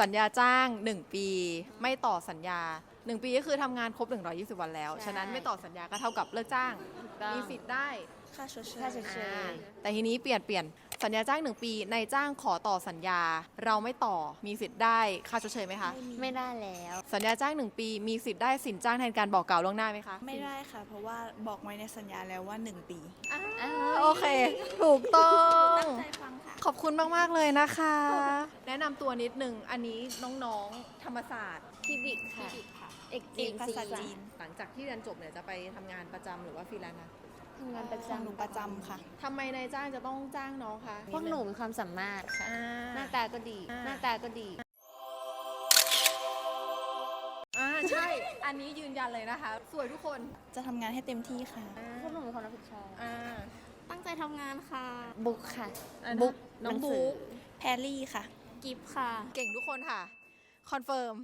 สัญญาจ้าง 1 ปี ไม่ต่อสัญญา 1 ปีก็คือทำงานครบ 120 วันแล้ว ใช่ ฉะนั้นไม่ต่อสัญญาก็เท่ากับเลิกจ้างต้องมีสิทธิ์ได้ ค่าชดเชยค่าชดเชย อ่าแต่ทีนี้เปลี่ยนเปลี่ยนสัญญาจ้าง 1 ปีนายจ้างขอต่อสัญญา เราไม่ต่อมีสิทธิ์ได้ค่าชดเชยไหมคะ ไม่มีไม่ได้แล้ว สัญญาจ้าง 1 ปีมีสิทธิ์ได้สินจ้างแทนการบอกกล่าวล่วงหน้าไหมคะไม่ได้ค่ะ เพราะว่าบอกไว้ในสัญญาแล้วว่า 1 ปี อ่าอ้าวโอเค ถูกต้องตั้งใจฟังค่ะ ขอบคุณมาก ๆ เลยนะคะ แนะนำตัวนิดนึงอันนี้น้องๆธรรมศาสตร์พี่บิ๊กค่ะเอกเอกภาษาจีจีนหลังจากที่เรียนจบเนี่ยจะไปทำงานประจำหรือว่าฟรีแลนซ์นะทำงานประของหนูจำประจำค่ะ ทำไมนายจ้างจะต้องจ้างน้องคะพวกหนูมีความสามารถค่ะ อ่า หน้าตาก็ดี อ่า หน้าตาก็ดี อ่าใช่ อันนี้ยืนยันเลยนะคะ สวยทุกคนจะทำงานให้เต็มที่ค่ะอ่าพวกหนูมีความรับผิดชอบ อ่าตั้งใจ ทำงานค่ะ บุ๊กค่ะอันบุ๊กน้องหนังสือบุ๊ก แพรลี่ค่ะ กิฟค่ะ เก่งทุกคนค่ะ คอนเฟิร์ม